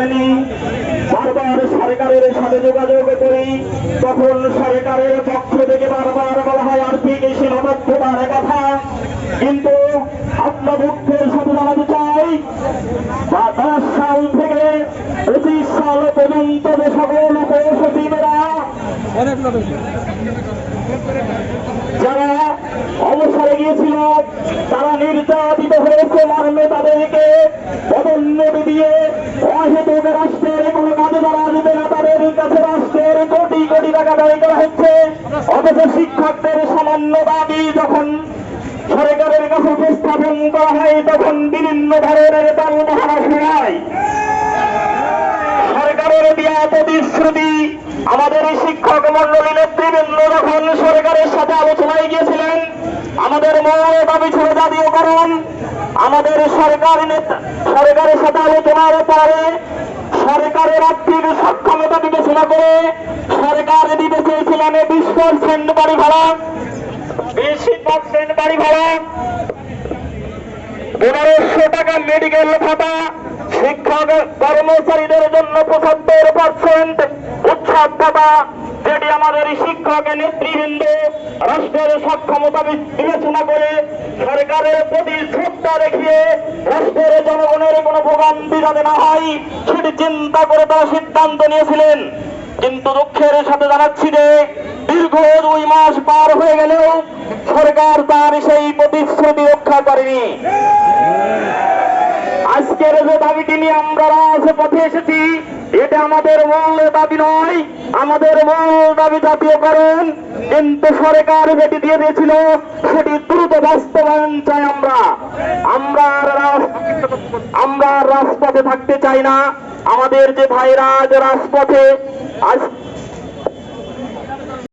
পারেনি বারবার সরকারের সাথে যোগাযোগ করি, তখন সরকারের পক্ষ থেকে বারবার বলা হয় আর্থিক সীমাবদ্ধতার কথা। কিন্তু দুঃখের সাথে জানাতে চাই দশ সাল থেকে পঁচিশ সাল পর্যন্ত যে সকল সচিবেরা যারা অবসরে গিয়েছিল, তারা নির্যাতিত হয়েছে মর্মে তাদেরকে পদোন্নতি দিয়ে অহেতুক রাষ্ট্রের কোনো কাজে তারা আসবে না, তাদের কাছে রাষ্ট্রের কোটি কোটি টাকা ব্যয় করা হচ্ছে। অথচ শিক্ষকদের সামান্য দাবি যখন সরকারের কাছে উপস্থাপন করা হয়, তখন বিভিন্ন ধরনের তাল মহারা শোনায় সরকারের দেওয়া প্রতিশ্রুতি আমাদের শিক্ষক মন্ডলী নেতৃবৃন্দ যখন সরকারের সাথে আলোচনায় গিয়েছিলেন, আমাদের মূল দাবি ছিল জাতীয়করণ। আমাদের সরকার সরকারের সাথে আলোচনার পরে বিবেচনা সরকার দিতে চেয়েছিলেন বিশ পার্সেন্ট বাড়ি ভাড়া। বিশ পার্সেন্ট বাড়ি ভাড়া। পনেরোশো টাকা মেডিকেল ভাতা। শিক্ষক, কর্মচারীদের জন্য পঁচাত্তর পার্সেন্ট উৎসব ভাতা। যেটি আমাদের শিক্ষক, নেতৃবৃন্দ, রাষ্ট্রের সক্ষমতা বিবেচনা করে সরকারের প্রতি শ্রদ্ধা দেখিয়ে রাষ্ট্রের জনগণের কোনো ভোগান্তি যাতে না হয়, সেটি চিন্তা করে তারা সিদ্ধান্ত নিয়েছিলেন। কিন্তু দুঃখের সাথে জানাচ্ছি যে, দীর্ঘ দুই মাস পার হয়ে গেলেও সরকার তার সেই প্রতিশ্রুতি রক্ষা করেনি। আজকের যে দাবিটি নিয়ে আমরা রাজপথে এসেছি, এটা আমাদের মূল দাবি নয়, আমাদের মূল দাবি জাতীয়করণ কিন্তু সরকার যেটি দিয়ে দিয়েছিল, সেটি দ্রুত বাস্তবায়ন চাই আমরা। আমরা আমরা রাজপথে থাকতে চাই না। আমাদের যে ভাইরা যে রাজপথে আজ